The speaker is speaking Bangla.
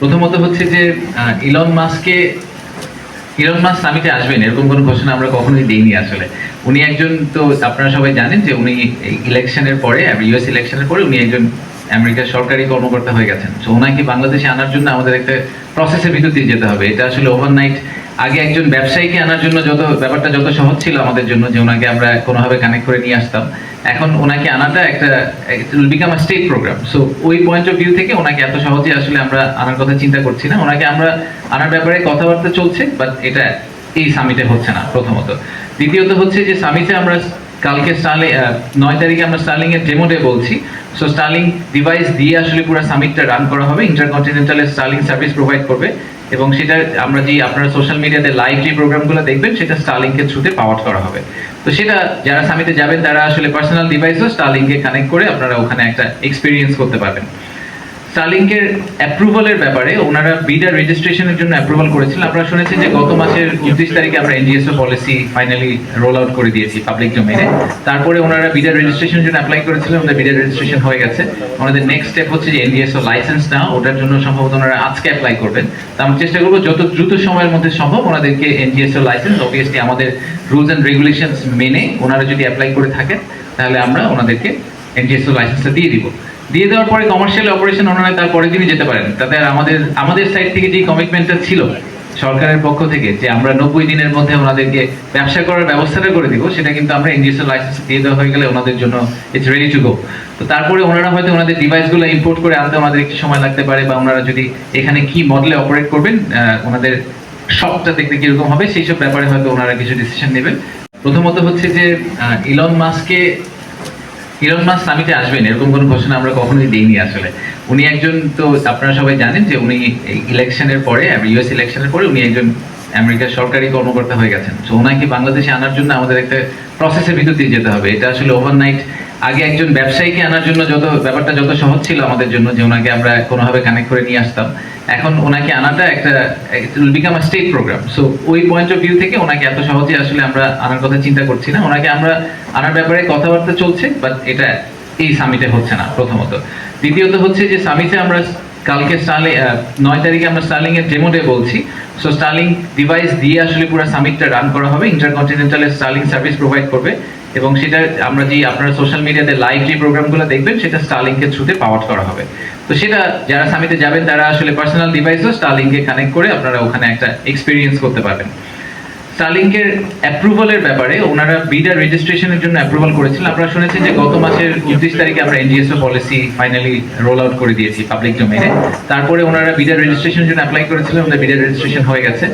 প্রথমত হচ্ছে যে ইলন মাস্ককে ইলন মাস্ক সামিটে আসবেন, এরকম কোনো ঘোষণা আমরা কখনোই দিইনি আসলে। উনি একজন, তো আপনারা সবাই জানেন যে উনি ইলেকশনের পরে ইউএস ইলেকশনের পরে উনি একজন আমেরিকার সরকারি কর্মকর্তা হয়ে গেছেন। তো ওনাকে বাংলাদেশে আনার জন্য আমাদের একটা প্রসেসের ভিতর দিয়ে যেতে হবে। এটা আসলে ওভারনাইট আগে একজন ব্যবসায়ীকে আনার জন্য যত, ব্যাপারটা যত সহজ ছিল আমাদের জন্য, যে ওনাকে আমরা কোনোভাবে কানেক্ট করে নিয়ে আসতাম, এখন ওনাকে আনাটা একটা বিকাম স্টেট প্রোগ্রাম সো ওই পয়েন্ট অফ ভিউ থেকে ওনাকে এত সহজে আসলে আমরা আনার কথা চিন্তা করছি না। ওনাকে আমরা আনার ব্যাপারে কথাবার্তা চলছে বাট এটা এই সামিটে হচ্ছে না প্রথমত। দ্বিতীয়ত হচ্ছে যে সামিটে আমরা কালকে স্টার্লিং নয় তারিখে আমরা স্টার্লিং এর ডে বলছি। সো স্টার্লিং ডিভাইস দিয়ে আসলে পুরো সামিটটা রান করা হবে। ইন্টারকন্টিনেন্টালের স্টার্লিং সার্ভিস প্রোভাইড করবে। এবং সেটা আমরা যে আপনারা সোশ্যাল মিডিয়াতে লাইভ যে প্রোগ্রামগুলো দেখবেন, সেটা স্টার্লিংকের থ্রুতে পাওয়ার করা হবে। তো সেটা যারা সামিটে যাবেন, তারা আসলে পার্সোনাল ডিভাইসও স্টার্লিংকে কানেক্ট করে আপনারা ওখানে একটা এক্সপিরিয়েন্স করতে পারবেন। স্টারলিংকের অ্যাপ্রুভালের ব্যাপারে ওনারা বিডার রেজিস্ট্রেশনের জন্য অ্যাপ্রুভাল করেছিলেন। আপনারা শুনেছেন যে গত মাসের উনত্রিশ তারিখে আমরা NGSO policy finally roll out করে দিয়েছি পাবলিক ডোমেইনে তারপরে ওনারা বিডার রেজিস্ট্রেশনের জন্য অ্যাপ্লাই করেছিলেন ওনাদের বিডার রেজিস্ট্রেশন হয়ে গেছে। ওনাদের নেক্সট স্টেপ হচ্ছে যে এনজিএসও লাইসেন্স নেওয়া ওটার জন্য সম্ভবত ওনারা আজকে অ্যাপ্লাই করবেন। তো আমরা চেষ্টা করব যত দ্রুত সময়ের মধ্যে সম্ভব ওনাদেরকে এনজিএসও লাইসেন্স অবভিয়াসলি আমাদের রুলস অ্যান্ড রেগুলেশনস মেনে ওনারা যদি অ্যাপ্লাই করে থাকেন, তাহলে আমরা ওনাদেরকে এনজিএসও লাইসেন্সটা দিয়ে দিব। দিয়ে দেওয়ার পরে কমার্শিয়াল অপারেশন ওনারা তার পরের দিনই যেতে পারেন। তাতে আর আমাদের আমাদের সাইড থেকে যে কমিটমেন্টটা ছিল সরকারের পক্ষ থেকে যে আমরা নব্বই দিনের মধ্যে ওনাদেরকে ব্যবসা করার ব্যবস্থাটা করে দিব, সেটা কিন্তু আমরা ইন্ডিয়াসের লাইসেন্স দিয়ে দেওয়া হয়ে গেলে ওনাদের জন্য ইটস রেডি টু গো তো তারপরে ওনারা হয়তো ওনাদের ডিভাইসগুলো ইম্পোর্ট করে আনতে ওনাদের একটু সময় লাগতে পারে বা ওনারা যদি এখানে কি মডেলে অপারেট করবেন ওনাদের শপটা দেখতে কীরকম হবে, সেই সব ব্যাপারে হয়তো ওনারা কিছু ডিসিশন নেবেন। প্রথমত হচ্ছে যে ইলন মাস্ককে ইলন মাস সামিটে আসবেন, এরকম কোনো ঘোষণা আমরা কখনোই দিইনি আসলে। উনি একজন, তো আপনারা সবাই জানেন যে উনি ইলেকশনের পরে ইউএস ইলেকশনের পরে উনি একজন আমেরিকার সরকারি কর্মকর্তা হয়ে গেছেন। তো ওনাকে বাংলাদেশে আনার জন্য আমাদের একটা প্রসেসের ভিতর দিয়ে যেতে হবে। এটা আসলে ওভারনাইট আগে একজন ব্যবসায়ীকে আনার জন্য যত, ব্যাপারটা যত সহজ ছিল আমাদের জন্য, যে ওনাকে আমরা কোনোভাবে কানেক্ট করে নিয়ে আসতাম, এখন ওনাকে আনাটা একটা বিকাম স্টেট প্রোগ্রাম সো ওই পয়েন্ট অফ ভিউ থেকে ওনাকে এত সহজে আসলে আমরা আনার কথা চিন্তা করছি না। ওনাকে আমরা আনার ব্যাপারে কথাবার্তা চলছে বাট এটা এই সামিটে হচ্ছে না প্রথমত। দ্বিতীয়ত হচ্ছে যে সামিটে আমরা কালকে স্টার্লিং নয় তারিখে আমরা স্টার্লিং এর ডেমো ডে বলছি। সো স্টার্লিং ডিভাইস দিয়ে আসলে পুরো সামিটটা রান করা হবে। ইন্টারকন্টিনেন্টালের স্টার্লিং সার্ভিস প্রোভাইড করবে। এবং সেটা আমরা যে আপনারা সোশ্যাল মিডিয়াতে লাইভ যে প্রোগ্রামগুলো দেখবেন, সেটা স্টার্লিংকের থ্রুতে পাওয়ার করা হবে। তো সেটা যারা সামিটে যাবেন, তারা আসলে পার্সোনাল ডিভাইসও স্টার্লিংকে কানেক্ট করে আপনারা ওখানে একটা এক্সপিরিয়েন্স করতে পারবেন। স্টারলিংকের অ্যাপ্রুভালের ব্যাপারে ওনারা বিডার রেজিস্ট্রেশনের জন্য অ্যাপ্রুভাল করেছিলেন আপনারা শুনেছেন যে গত মাসের উনত্রিশ তারিখে আমরা NDSO policy finally roll out করে দিয়েছি পাবলিক ডোমেনে তারপরে ওনারা বিডার রেজিস্ট্রেশনের জন্য অ্যাপ্লাই করেছিলেন ওনাদের বিডার রেজিস্ট্রেশন হয়ে গেছে।